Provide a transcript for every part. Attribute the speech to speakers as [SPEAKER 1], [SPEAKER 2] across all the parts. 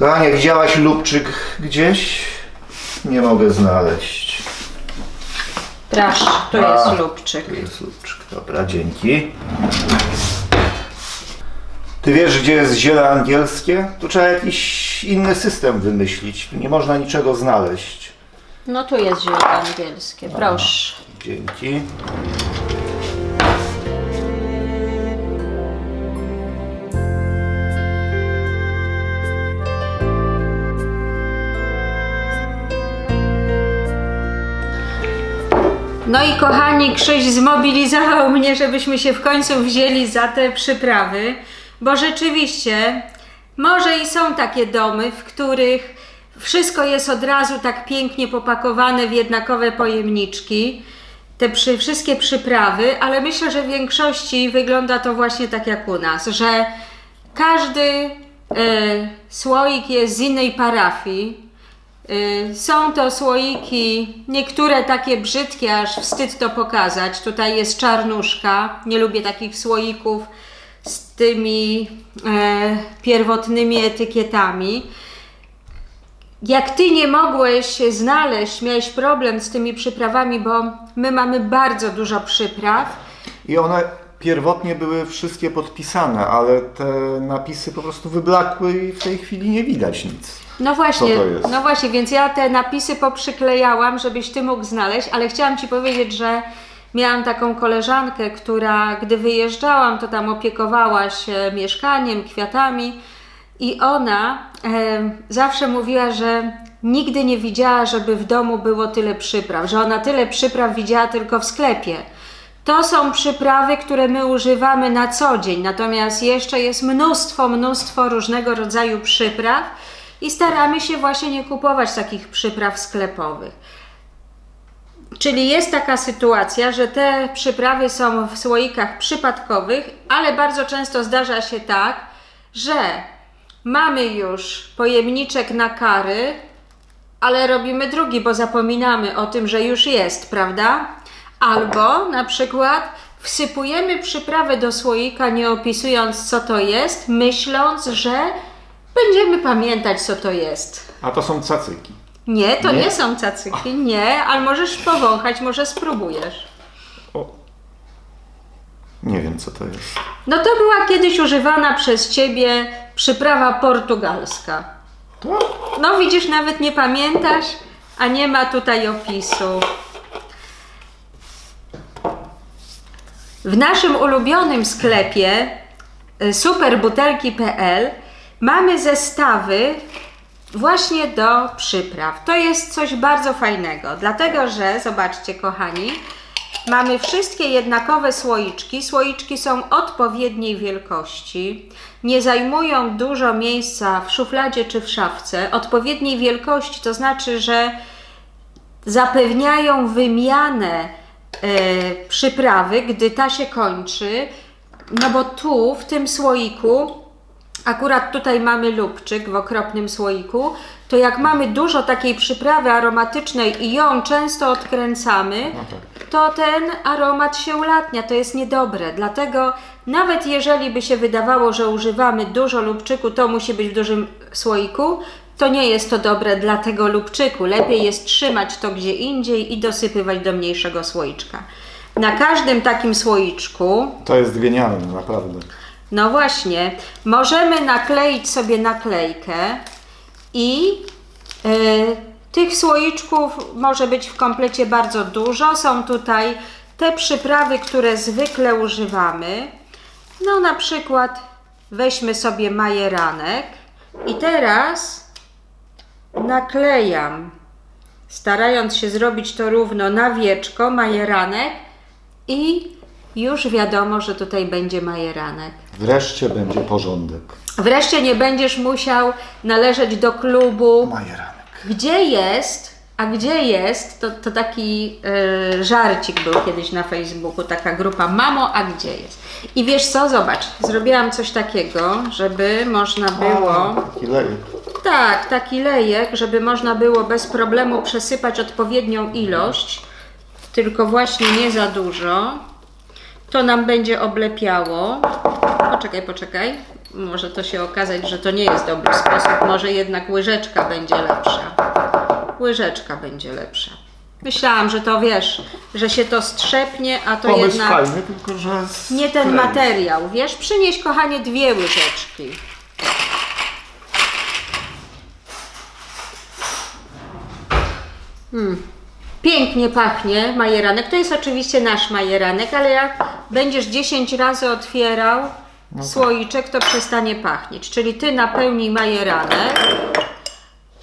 [SPEAKER 1] Kochanie, widziałaś lubczyk gdzieś? Nie mogę znaleźć.
[SPEAKER 2] Proszę, tu
[SPEAKER 1] A.
[SPEAKER 2] jest lubczyk.
[SPEAKER 1] Tu jest lubczyk. Dobra, dzięki. Ty wiesz, gdzie jest ziele angielskie? Tu trzeba jakiś inny system wymyślić. Tu nie można niczego znaleźć.
[SPEAKER 2] No tu jest ziele angielskie, proszę.
[SPEAKER 1] Dzięki.
[SPEAKER 2] No i kochani, Krzyś zmobilizował mnie, żebyśmy się w końcu wzięli za te przyprawy, bo rzeczywiście może i są takie domy, w których wszystko jest od razu tak pięknie popakowane w jednakowe pojemniczki, te przy, wszystkie przyprawy, ale myślę, że w większości wygląda to właśnie tak jak u nas, że każdy e, słoik jest z innej parafii, Y, Są to słoiki, niektóre takie brzydkie, aż wstyd to pokazać. Tutaj jest czarnuszka. Nie lubię takich słoików z tymi e, pierwotnymi etykietami. Jak ty nie mogłeś znaleźć, miałeś problem z tymi przyprawami, bo my mamy bardzo dużo przypraw.
[SPEAKER 1] I one pierwotnie były wszystkie podpisane, ale te napisy po prostu wyblakły i w tej chwili nie widać nic.
[SPEAKER 2] No właśnie, no właśnie, więc ja te napisy poprzyklejałam, żebyś ty mógł znaleźć, ale chciałam ci powiedzieć, że miałam taką koleżankę, która gdy wyjeżdżałam, to tam opiekowała się mieszkaniem, kwiatami i ona e, zawsze mówiła, że nigdy nie widziała, żeby w domu było tyle przypraw, że ona tyle przypraw widziała tylko w sklepie. To są przyprawy, które my używamy na co dzień, natomiast jeszcze jest mnóstwo, mnóstwo różnego rodzaju przypraw i staramy się właśnie nie kupować takich przypraw sklepowych. Czyli jest taka sytuacja, że te przyprawy są w słoikach przypadkowych, ale bardzo często zdarza się tak, że mamy już pojemniczek na kary, ale robimy drugi, bo zapominamy o tym, że już jest, prawda? Albo na przykład wsypujemy przyprawę do słoika, nie opisując co to jest, myśląc, że będziemy pamiętać co to jest.
[SPEAKER 1] A to są cacyki.
[SPEAKER 2] Nie, to nie,
[SPEAKER 1] Nie?
[SPEAKER 2] są cacyki, nie, ale możesz powąchać, może spróbujesz.
[SPEAKER 1] O. Nie wiem co to jest.
[SPEAKER 2] No to była kiedyś używana przez ciebie przyprawa portugalska.
[SPEAKER 1] To?
[SPEAKER 2] No widzisz, nawet nie pamiętasz, a nie ma tutaj opisu. W naszym ulubionym sklepie y, superbutelki.pl mamy zestawy właśnie do przypraw. To jest coś bardzo fajnego, dlatego że, zobaczcie kochani, mamy wszystkie jednakowe słoiczki. Słoiczki są odpowiedniej wielkości, nie zajmują dużo miejsca w szufladzie czy w szafce. Odpowiedniej wielkości to znaczy, że zapewniają wymianę przyprawy, gdy ta się kończy. No bo tu, w tym słoiku, akurat tutaj mamy lubczyk w okropnym słoiku, to jak mamy dużo takiej przyprawy aromatycznej i ją często odkręcamy,
[SPEAKER 1] No tak.
[SPEAKER 2] to ten aromat się ulatnia, to jest niedobre. Dlatego nawet jeżeli by się wydawało, że używamy dużo lubczyku, to musi być w dużym słoiku, to nie jest to dobre dla tego lubczyku. Lepiej jest trzymać to gdzie indziej i dosypywać do mniejszego słoiczka. Na każdym takim słoiczku
[SPEAKER 1] To jest genialne, naprawdę.
[SPEAKER 2] no właśnie, możemy nakleić sobie naklejkę i y, tych słoiczków może być w komplecie bardzo dużo. Są tutaj te przyprawy, które zwykle używamy. No na przykład weźmy sobie majeranek i teraz naklejam, starając się zrobić to równo na wieczko, majeranek i już wiadomo, że tutaj będzie majeranek.
[SPEAKER 1] Wreszcie będzie porządek.
[SPEAKER 2] Wreszcie nie będziesz musiał należeć do klubu.
[SPEAKER 1] Majeranek.
[SPEAKER 2] Gdzie jest, a gdzie jest, to, to taki e, żarcik był kiedyś na Facebooku, taka grupa Mamo, a gdzie jest? I wiesz co, zobacz, zrobiłam coś takiego, żeby można było...
[SPEAKER 1] A, taki lejek.
[SPEAKER 2] Tak, taki lejek, żeby można było bez problemu przesypać odpowiednią ilość, tylko właśnie nie za dużo. To nam będzie oblepiało. Poczekaj, poczekaj. może to się okazać, że to nie jest dobry sposób. Może jednak łyżeczka będzie lepsza. Łyżeczka będzie lepsza. Myślałam, że to wiesz, że się to strzepnie, a to
[SPEAKER 1] Pomysł
[SPEAKER 2] jednak
[SPEAKER 1] fajny, tylko że...
[SPEAKER 2] nie ten materiał. Wiesz, przynieś kochanie dwie łyżeczki. Hmm. Pięknie pachnie majeranek. To jest oczywiście nasz majeranek, ale jak będziesz 10 razy otwierał słoiczek, to przestanie pachnieć. Czyli ty napełnij majeranek.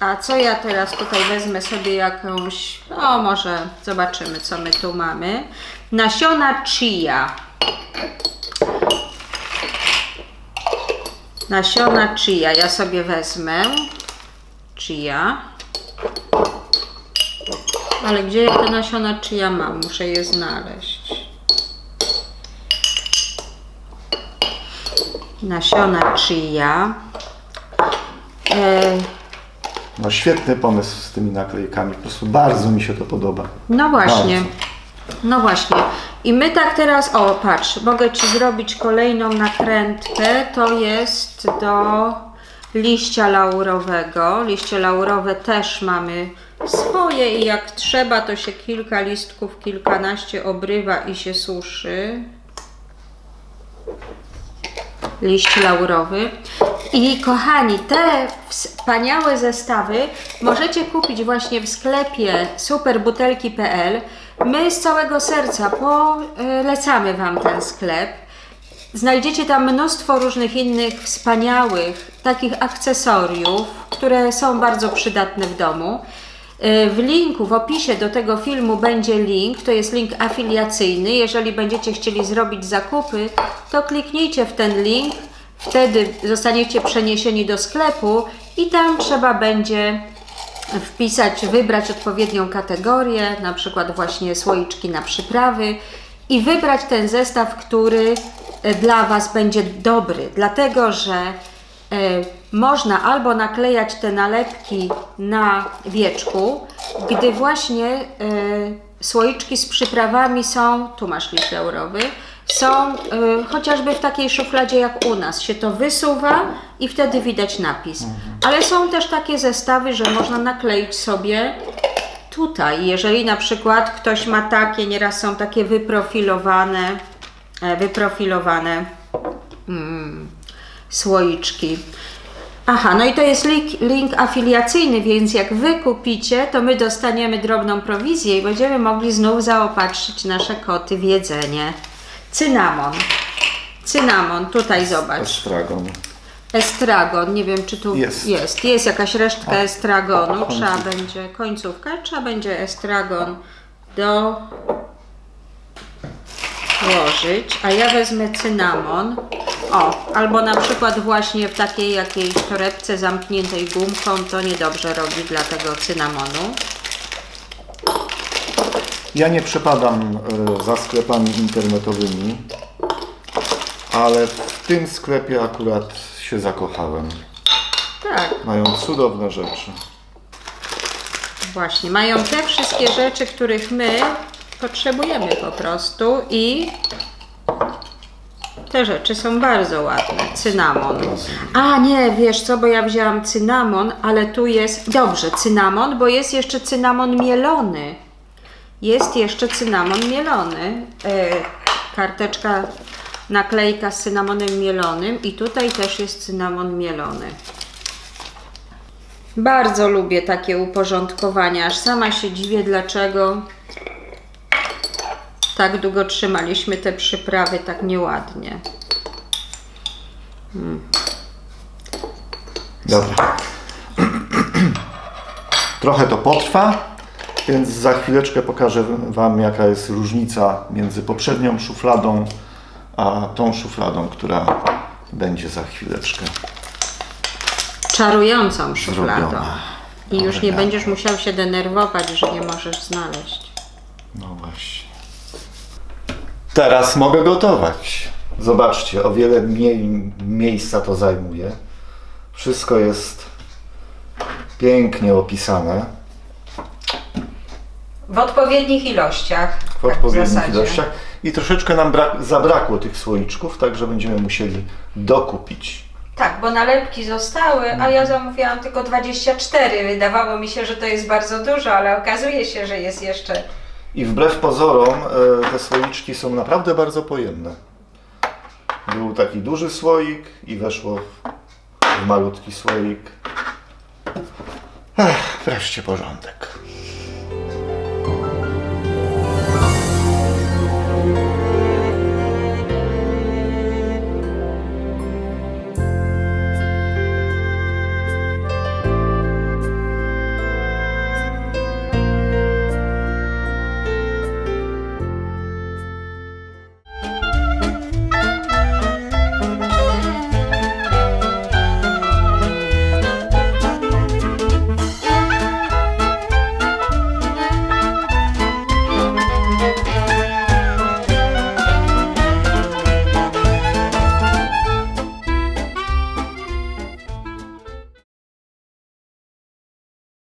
[SPEAKER 2] A co ja teraz tutaj wezmę sobie jakąś, o może zobaczymy co my tu mamy. Nasiona chia. Nasiona chia ja sobie wezmę. Chia. Ale gdzie ja te nasiona chia mam? Muszę je znaleźć. Nasiona chia. E,
[SPEAKER 1] No świetny pomysł z tymi naklejkami, po prostu bardzo mi się to podoba.
[SPEAKER 2] No właśnie.
[SPEAKER 1] Bardzo.
[SPEAKER 2] No właśnie. I my tak teraz, o patrz, mogę Ci zrobić kolejną nakrętkę. To jest do liścia laurowego. Liście laurowe też mamy swoje i jak trzeba, to się kilka listków, kilkanaście obrywa i się suszy. Liść laurowy. I kochani, te wspaniałe zestawy możecie kupić właśnie w sklepie superbutelki.pl. My z całego serca polecamy Wam ten sklep. Znajdziecie tam mnóstwo różnych innych wspaniałych takich akcesoriów, które są bardzo przydatne w domu. Y, W linku, w opisie do tego filmu będzie link, to jest link afiliacyjny. Jeżeli będziecie chcieli zrobić zakupy, to kliknijcie w ten link, wtedy zostaniecie przeniesieni do sklepu i tam trzeba będzie wpisać, wybrać odpowiednią kategorię, na przykład właśnie słoiczki na przyprawy i wybrać ten zestaw, który e, dla Was będzie dobry, dlatego że e, można albo naklejać te nalepki na wieczku, gdy właśnie e, słoiczki z przyprawami są, tu masz liść laurowy, są e, chociażby w takiej szufladzie jak u nas, się to wysuwa i wtedy widać napis. Ale są też takie zestawy, że można nakleić sobie tutaj, jeżeli na przykład ktoś ma takie, nieraz są takie wyprofilowane, e, wyprofilowane mm, słoiczki. Aha, no i to jest link, link afiliacyjny, więc jak wy kupicie, to my dostaniemy drobną prowizję i będziemy mogli znów zaopatrzyć nasze koty w jedzenie. Cynamon. Cynamon, tutaj zobacz.
[SPEAKER 1] Estragon.
[SPEAKER 2] Estragon, nie wiem czy tu
[SPEAKER 1] Jest.
[SPEAKER 2] jest, jest jakaś resztka estragonu, trzeba będzie, końcówka, trzeba będzie estragon do włożyć, a ja wezmę cynamon, o, albo na przykład właśnie w takiej jakiejś torebce zamkniętej gumką, to niedobrze robi dla tego cynamonu.
[SPEAKER 1] Ja nie przepadam e, za sklepami internetowymi, ale w tym sklepie akurat się zakochałem.
[SPEAKER 2] Tak,
[SPEAKER 1] Mają cudowne rzeczy.
[SPEAKER 2] Właśnie, mają te wszystkie rzeczy, których my potrzebujemy po prostu i te rzeczy są bardzo ładne. Cynamon. A nie, wiesz co, bo ja wzięłam cynamon, ale tu jest, dobrze, cynamon, bo jest jeszcze cynamon mielony. Jest jeszcze cynamon mielony. E, karteczka, naklejka z cynamonem mielonym i tutaj też jest cynamon mielony. Bardzo lubię takie uporządkowania, aż sama się dziwię, dlaczego tak długo trzymaliśmy te przyprawy tak nieładnie.
[SPEAKER 1] Dobra. Trochę to potrwa, więc za chwileczkę pokażę Wam, jaka jest różnica między poprzednią szufladą a tą szufladą, która będzie za chwileczkę.
[SPEAKER 2] Czarującą szufladą.
[SPEAKER 1] Zrobiona.
[SPEAKER 2] I już nie będziesz musiał się denerwować, że nie możesz znaleźć.
[SPEAKER 1] No właśnie. Teraz mogę gotować. Zobaczcie, o wiele mniej miejsca to zajmuje. Wszystko jest pięknie opisane.
[SPEAKER 2] W odpowiednich ilościach.
[SPEAKER 1] w
[SPEAKER 2] tak
[SPEAKER 1] odpowiednich
[SPEAKER 2] zasadzie.
[SPEAKER 1] ilościach. I troszeczkę nam brak, zabrakło tych słoiczków, także będziemy musieli dokupić.
[SPEAKER 2] Tak, bo nalepki zostały, a ja zamówiłam tylko 24. Wydawało mi się, że to jest bardzo dużo, ale okazuje się, że jest jeszcze.
[SPEAKER 1] I wbrew pozorom e, te słoiczki są naprawdę bardzo pojemne. Był taki duży słoik i weszło w malutki słoik. Wreszcie porządek.